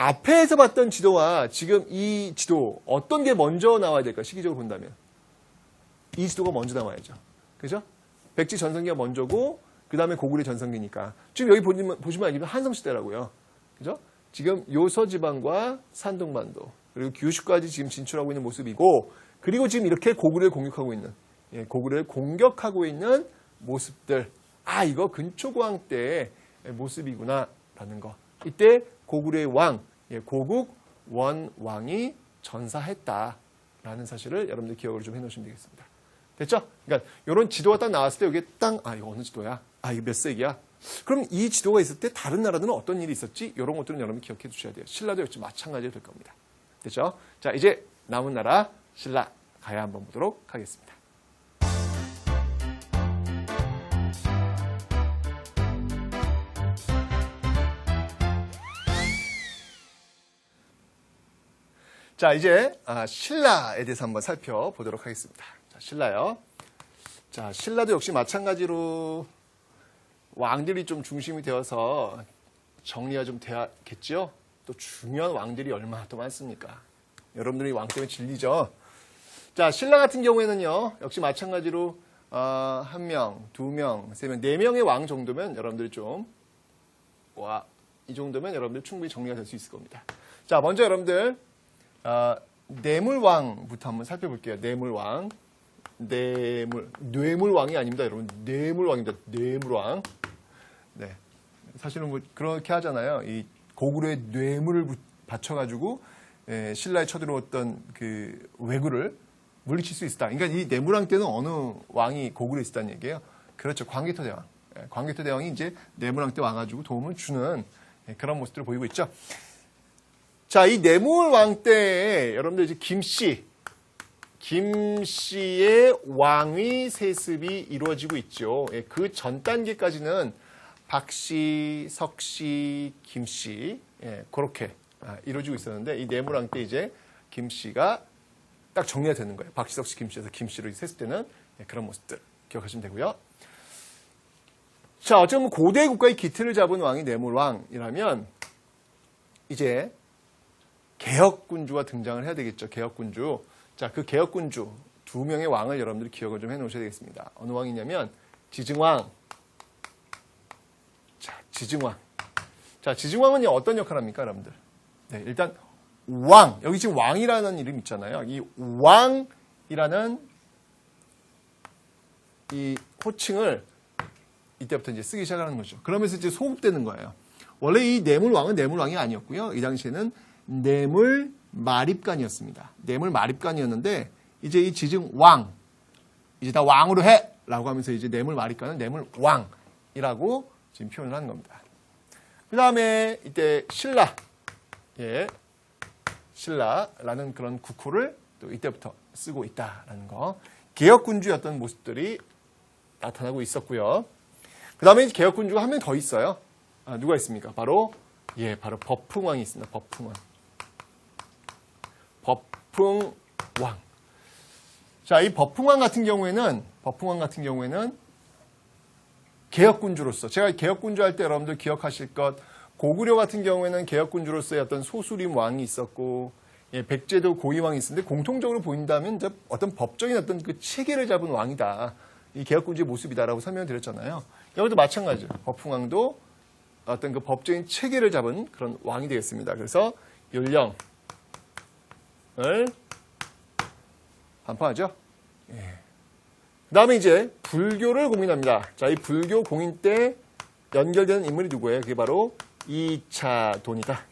앞에서 봤던 지도와 지금 이 지도 어떤 게 먼저 나와야 될까? 시기적으로 본다면 이 지도가 먼저 나와야죠. 그죠? 백지 전성기가 먼저고 그 다음에 고구려 전성기니까 지금 여기 보시면 보시면 알지만 한성 시대라고요. 그죠? 지금 요서 지방과 산동반도 그리고 규슈까지 지금 진출하고 있는 모습이고 그리고 지금 이렇게 고구려를 공격하고 있는 예, 고구려를 공격하고 있는 모습들 아 이거 근초고왕 때의 모습이구나라는 거 이때 고구려의 왕 예, 고국 원왕이 전사했다라는 사실을 여러분들 기억을 좀 해놓으시면 되겠습니다. 됐죠? 그러니까 이런 지도가 딱 나왔을 때 여기 땅, 아 이거 어느 지도야? 아 이거 몇 세기야? 그럼 이 지도가 있을 때 다른 나라들은 어떤 일이 있었지? 이런 것들은 여러분 기억해 두셔야 돼요. 신라도 역시 마찬가지로 될 겁니다. 됐죠? 자 이제 남은 나라 신라 가야 한번 보도록 하겠습니다. 자, 이제 아, 신라에 대해서 한번 살펴보도록 하겠습니다. 자, 신라요. 자, 신라도 역시 마찬가지로 왕들이 좀 중심이 되어서 정리가 좀 돼야겠죠? 또 중요한 왕들이 얼마나 또 많습니까? 여러분들이 왕 때문에 질리죠? 자, 신라 같은 경우에는요, 역시 마찬가지로 어, 한 명, 두 명, 세 명, 네 명의 왕 정도면 여러분들이 좀, 와, 이 정도면 여러분들 충분히 정리가 될 수 있을 겁니다. 자, 먼저 여러분들, 어, 뇌물왕부터 한번 살펴볼게요. 뇌물왕. 뇌물, 뇌물왕이 아닙니다, 여러분. 뇌물왕입니다. 뇌물왕. 네. 사실은 뭐 그렇게 하잖아요. 이 고구려의 뇌물을 부- 바쳐가지고 에, 신라에 쳐들어왔던 그 왜구를 물리칠 수 있었다. 그러니까 이 뇌물왕 때는 어느 왕이 고구려에 있었다는 얘기예요. 그렇죠. 광개토 대왕. 예, 광개토 대왕이 이제 뇌물왕 때 와가지고 도움을 주는 예, 그런 모습들을 보이고 있죠. 자, 이 뇌물왕 때 여러분들 이제 김씨, 김씨의 왕위 세습이 이루어지고 있죠. 예, 그전 단계까지는 박씨, 석씨, 김씨, 예, 그렇게 아, 이루어지고 있었는데 이 뇌물왕 때 이제 김씨가 딱 정리가 되는 거예요. 박씨, 석씨, 김씨에서 김씨로 세습 되는 예, 그런 모습들 기억하시면 되고요. 자, 어쩌면 고대 국가의 기틀을 잡은 왕이 뇌물왕이라면 이제 개혁군주가 등장을 해야 되겠죠. 개혁군주. 자, 그 개혁군주 두 명의 왕을 여러분들이 기억을 좀 해 놓으셔야 되겠습니다. 어느 왕이냐면 지증왕. 자, 지증왕. 자, 지증왕은 어떤 역할을 합니까, 여러분들? 네, 일단 왕. 여기 지금 왕이라는 이름 있잖아요. 이 왕이라는 이 호칭을 이때부터 이제 쓰기 시작하는 거죠. 그러면서 이제 소급되는 거예요. 원래 이 뇌물왕은 뇌물왕이 아니었고요. 이 당시에는 뇌물 마립관이었습니다. 뇌물 마립관이었는데 이제 이 지증 왕 이제 다 왕으로 해라고 하면서 이제 뇌물 마립관은 뇌물 왕이라고 지금 표현을 하는 겁니다. 그 다음에 이때 신라 예 신라라는 그런 국호를 또 이때부터 쓰고 있다라는 거 개혁군주였던 모습들이 나타나고 있었고요. 그 다음에 개혁군주가 한 명 더 있어요. 아, 누가 있습니까? 바로 예, 바로 법풍왕이 있습니다. 법풍왕. 법풍왕. 자, 이 법풍왕 같은 경우에는 법풍왕 같은 경우에는 개혁군주로서 제가 개혁군주 할 때 여러분들 기억하실 것 고구려 같은 경우에는 개혁군주로서의 어떤 소수림 왕이 있었고 예, 백제도 고위왕이 있었는데 공통적으로 보인다면 이제 어떤 법적인 어떤 그 체계를 잡은 왕이다. 이 개혁군주의 모습이다라고 설명을 드렸잖아요. 여기도 마찬가지죠. 법풍왕도 어떤 그 법적인 체계를 잡은 그런 왕이 되겠습니다. 그래서 율령 을 반포하죠. 예. 그 다음에 이제 불교를 공인합니다. 자, 이 불교 공인 때 연결되는 인물이 누구예요? 그게 바로 이차돈이다.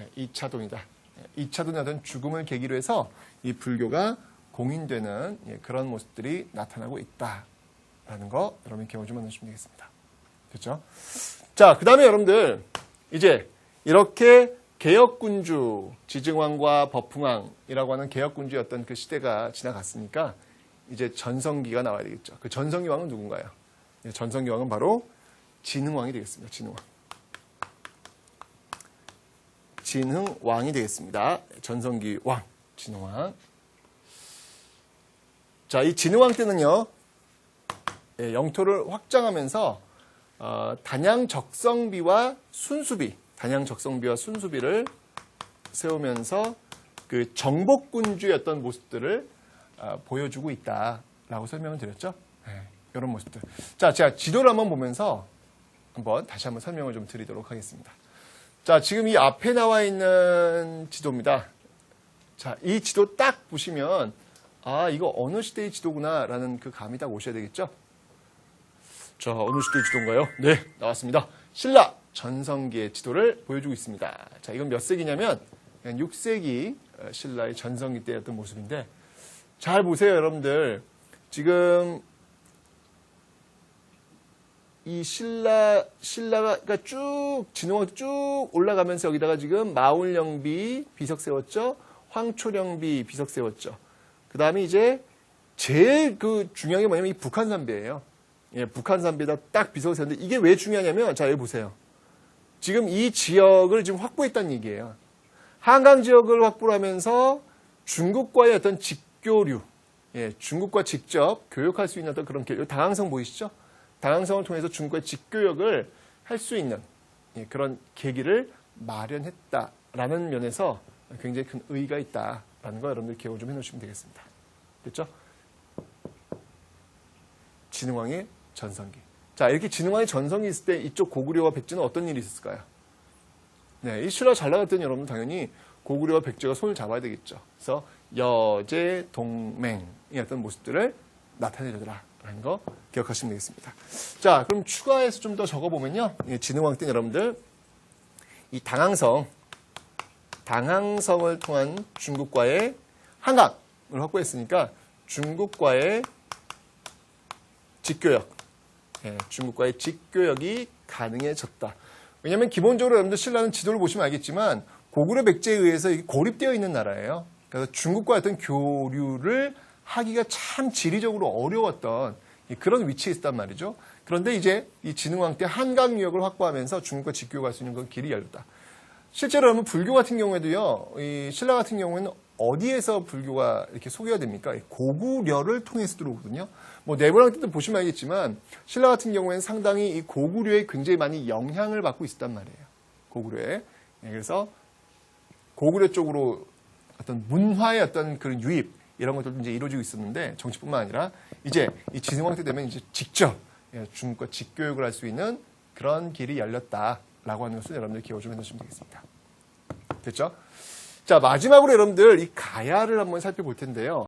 예, 이차돈이다. 예, 이차돈이 어떤 죽음을 계기로 해서 이 불교가 공인되는 예, 그런 모습들이 나타나고 있다라는 거 여러분 기억을 좀 해주시면 되겠습니다. 됐죠? 자, 그 다음에 여러분들, 이제 이렇게 개혁군주, 지증왕과 법풍왕이라고 하는 개혁군주였던 그 시대가 지나갔으니까 이제 전성기가 나와야 되겠죠. 그 전성기 왕은 누군가요? 예, 전성기 왕은 바로 진흥왕이 되겠습니다. 진흥왕. 진흥왕이 되겠습니다. 전성기 왕, 진흥왕. 자, 이 진흥왕 때는요, 예, 영토를 확장하면서 어, 단양 적성비와 순수비, 단양 적성비와 순수비를 세우면서 그 정복군주의 어떤 모습들을 아, 보여주고 있다라고 설명을 드렸죠. 네, 이런 모습들. 자, 제가 지도를 한번 보면서 한번 다시 한번 설명을 좀 드리도록 하겠습니다. 자, 지금 이 앞에 나와 있는 지도입니다. 자, 이 지도 딱 보시면 아, 이거 어느 시대의 지도구나라는 그 감이 딱 오셔야 되겠죠? 자, 어느 시대의 지도인가요? 네, 나왔습니다. 신라 전성기의 지도를 보여주고 있습니다. 자, 이건 몇 세기냐면 6세기 어, 신라의 전성기 때였던 모습인데 잘 보세요, 여러분들. 지금 이 신라 신라가 쭉 진흥왕 쭉 올라가면서 여기다가 지금 마울령비 비석 세웠죠. 황초령비 비석 세웠죠. 그 다음에 이제 제일 그 중요한 게 뭐냐면 이 북한 산비예요. 예, 북한 산비에다 딱 비석을 세웠는데 이게 왜 중요하냐면 자 여기 보세요. 지금 이 지역을 지금 확보했다는 얘기예요. 한강 지역을 확보하면서 중국과의 어떤 직교류, 예, 중국과 직접 교역할 수 있는 어떤 그런 교, 당항성 보이시죠? 당항성을 통해서 중국과의 직교역을 할 수 있는 예, 그런 계기를 마련했다라는 면에서 굉장히 큰 의의가 있다라는 거 여러분들 기억을 좀 해놓으시면 되겠습니다. 됐죠? 진흥왕의 전성기. 자, 이렇게 진흥왕의 전성기 있을 때 이쪽 고구려와 백제는 어떤 일이 있었을까요? 네, 이 신라 잘 나갔더니 여러분 당연히 고구려와 백제가 손을 잡아야 되겠죠. 그래서 여제 어떤 모습들을 나타내주더라 라는 거 기억하시면 되겠습니다. 자, 그럼 추가해서 좀 더 적어보면요. 예, 진흥왕 때는 여러분들 이 당항성, 당항성을 통한 중국과의 한강을 확보했으니까 중국과의 직교역, 예, 중국과의 직교역이 가능해졌다. 왜냐하면 기본적으로 여러분들 신라는 지도를 보시면 알겠지만 고구려 백제에 의해서 고립되어 있는 나라예요. 그래서 중국과 어떤 교류를 하기가 참 지리적으로 어려웠던 그런 위치에 있었단 말이죠. 그런데 이제 이 진흥왕 때 한강 유역을 확보하면서 중국과 직교갈 수 있는 그 길이 열렸다. 실제로 여러분 불교 같은 경우에도요, 이 신라 같은 경우에는 어디에서 불교가 이렇게 소개가 됩니까? 고구려를 통해서 들어오거든요. 뭐 네모랑 때도 보시면 알겠지만 신라 같은 경우에는 상당히 이 고구려에 굉장히 많이 영향을 받고 있었단 말이에요. 고구려에. 예, 그래서 고구려 쪽으로 어떤 문화의 어떤 그런 유입 이런 것들도 이제 이루어지고 있었는데 정치뿐만 아니라 이제 이 진흥왕 때 되면 이제 직접 예, 중국과 직교육을 할 수 있는 그런 길이 열렸다라고 하는 것을 여러분들 기억 좀 해두시면 되겠습니다. 됐죠? 자 마지막으로 여러분들 이 가야를 한번 살펴볼 텐데요.